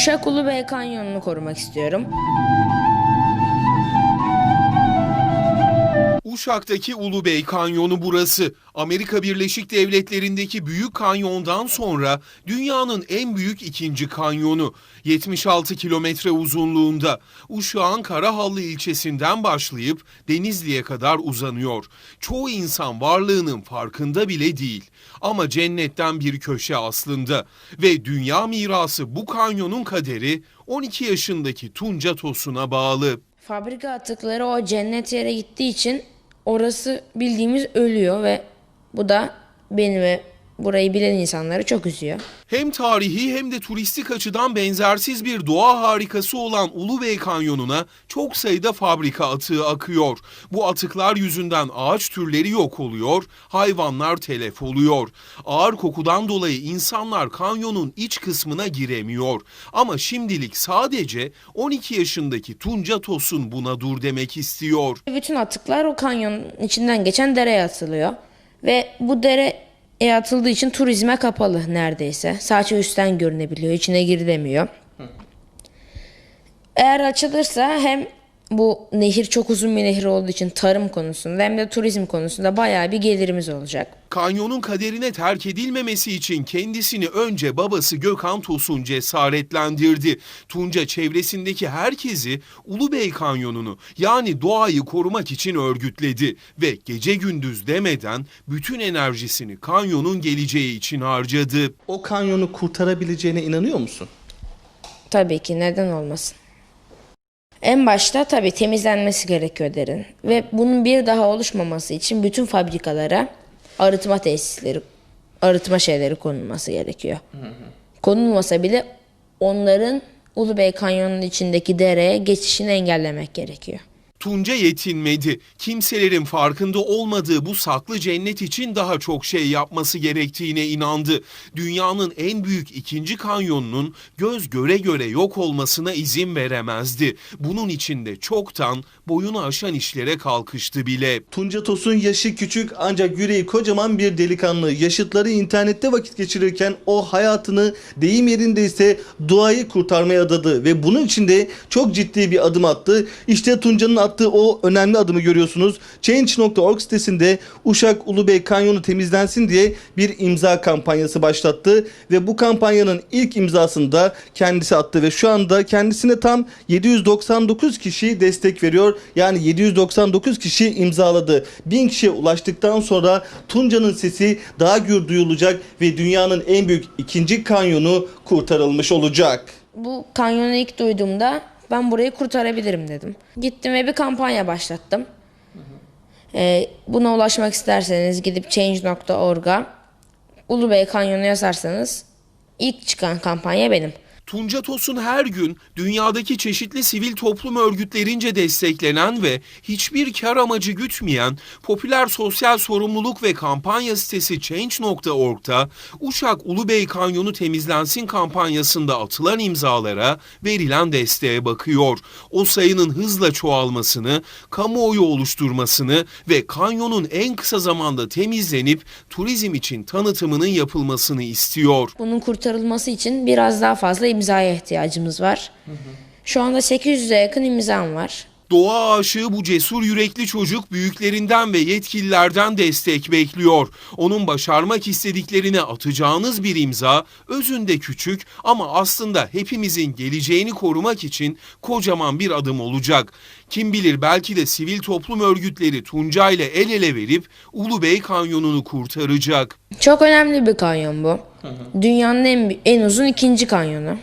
Uşak Ulubey Kanyonu'nu korumak istiyorum. Uşak'taki Ulubey Kanyonu burası. Amerika Birleşik Devletleri'ndeki Büyük Kanyon'dan sonra dünyanın en büyük ikinci kanyonu. 76 kilometre uzunluğunda. Uşak'ın Karahallı ilçesinden başlayıp Denizli'ye kadar uzanıyor. Çoğu insan varlığının farkında bile değil. Ama cennetten bir köşe aslında. Ve dünya mirası bu kanyonun kaderi 12 yaşındaki Tunca Tosun'a bağlı. Fabrika atıkları o cennet yere gittiği için orası bildiğimiz ölüyor ve bu da beni ve burayı bilen insanları çok üzüyor. Hem tarihi hem de turistik açıdan benzersiz bir doğa harikası olan Ulubey Kanyonu'na çok sayıda fabrika atığı akıyor. Bu atıklar yüzünden ağaç türleri yok oluyor, hayvanlar telef oluyor. Ağır kokudan dolayı insanlar kanyonun iç kısmına giremiyor. Ama şimdilik sadece 12 yaşındaki Tunca Tosun buna dur demek istiyor. Bütün atıklar o kanyonun içinden geçen dereye atılıyor. Ve bu dereye atıldığı için turizme kapalı neredeyse. Sadece üstten görünebiliyor, içine girilemiyor. Eğer açılırsa hem bu nehir çok uzun bir nehir olduğu için tarım konusunda hem de turizm konusunda bayağı bir gelirimiz olacak. Kanyonun kaderine terk edilmemesi için kendisini önce babası Gökhan Tosun cesaretlendirdi. Tunca çevresindeki herkesi Ulubey Kanyonu'nu yani doğayı korumak için örgütledi ve gece gündüz demeden bütün enerjisini kanyonun geleceği için harcadı. O kanyonu kurtarabileceğine inanıyor musun? Tabii ki neden olmasın. En başta tabii temizlenmesi gerekiyor derin. Ve bunun bir daha oluşmaması için bütün fabrikalara arıtma tesisleri, arıtma şeyleri konulması gerekiyor. Konulmasa bile onların Ulubey Kanyonu'nun içindeki dereye geçişini engellemek gerekiyor. Tunca yetinmedi. Kimselerin farkında olmadığı bu saklı cennet için daha çok şey yapması gerektiğine inandı. Dünyanın en büyük ikinci kanyonunun göz göre göre yok olmasına izin veremezdi. Bunun için de çoktan boyunu aşan işlere kalkıştı bile. Tunca Tosun yaşı küçük ancak yüreği kocaman bir delikanlı. Yaşıtları internette vakit geçirirken o hayatını deyim yerindeyse duayı kurtarmaya adadı ve bunun için de çok ciddi bir adım attı. İşte Tunca'nın attığı o önemli adımı görüyorsunuz. Change.org sitesinde Uşak Ulubey Kanyonu temizlensin diye bir imza kampanyası başlattı ve bu kampanyanın ilk imzasını da kendisi attı ve şu anda kendisine tam 799 kişi destek veriyor. Yani 799 kişi imzaladı. 1000 kişiye ulaştıktan sonra Tunca'nın sesi daha gür duyulacak ve dünyanın en büyük ikinci kanyonu kurtarılmış olacak. Bu kanyonu ilk duyduğumda ben burayı kurtarabilirim dedim. Gittim ve bir kampanya başlattım. Ee, buna ulaşmak isterseniz gidip change.org'a Ulubey Kanyonu yazarsanız ilk çıkan kampanya benim. Tunca Tosun her gün dünyadaki çeşitli sivil toplum örgütlerince desteklenen ve hiçbir kar amacı gütmeyen popüler sosyal sorumluluk ve kampanya sitesi Change.org'da Uşak Ulubey Kanyonu temizlensin kampanyasında atılan imzalara verilen desteğe bakıyor. O sayının hızla çoğalmasını, kamuoyu oluşturmasını ve kanyonun en kısa zamanda temizlenip turizm için tanıtımının yapılmasını istiyor. Bunun kurtarılması için biraz daha fazla imzaya ihtiyacımız var. Şu anda 800'e yakın imzam var. Doğa aşığı bu cesur yürekli çocuk büyüklerinden ve yetkililerden destek bekliyor. Onun başarmak istediklerine atacağınız bir imza özünde küçük ama aslında hepimizin geleceğini korumak için kocaman bir adım olacak. Kim bilir belki de sivil toplum örgütleri Tunca ile el ele verip Ulubey Kanyonu'nu kurtaracak. Çok önemli bir kanyon bu. Dünyanın en, en uzun ikinci kanyonu.